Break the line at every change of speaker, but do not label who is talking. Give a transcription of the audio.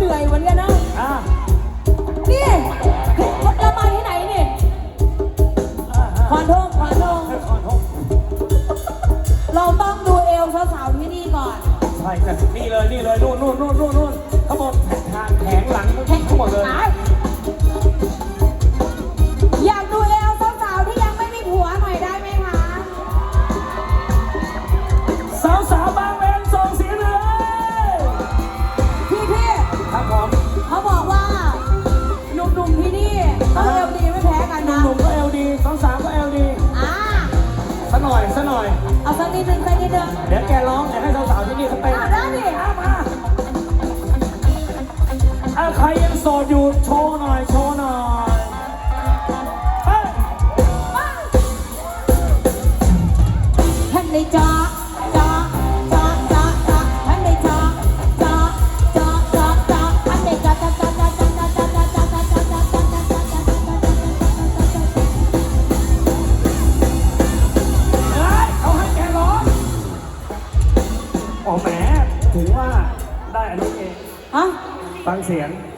เราก็เหนื่อยเหมือนกันนะ อะนี่เรามาที่ไหนนี่
อะ
ขอนทงขอนทง
ให้ขอโทษ
เราต้องดูเอวสาวๆที่นี่ก่อน
ใช่แต่นี่เลยนี่เลยนู่นนู่นนู่นนู่นนู่น
น่อย
สั
กหน่อ
ย
เอาสักนิดนึงสักนิดนึง
เดี๋ยวแกร้องเดี๋ยวให้สาวๆที่นี่เขาเต้น
อ่าได้ดิ
เอามาอะใครยังโสดอยู่โชว์หน่อยโชว์หน่อยเฮ้ย
ท่านในจ้า
อ๋อแหมถึงว่าได้อันนี้เอง
ฮะ
ฟังเสียง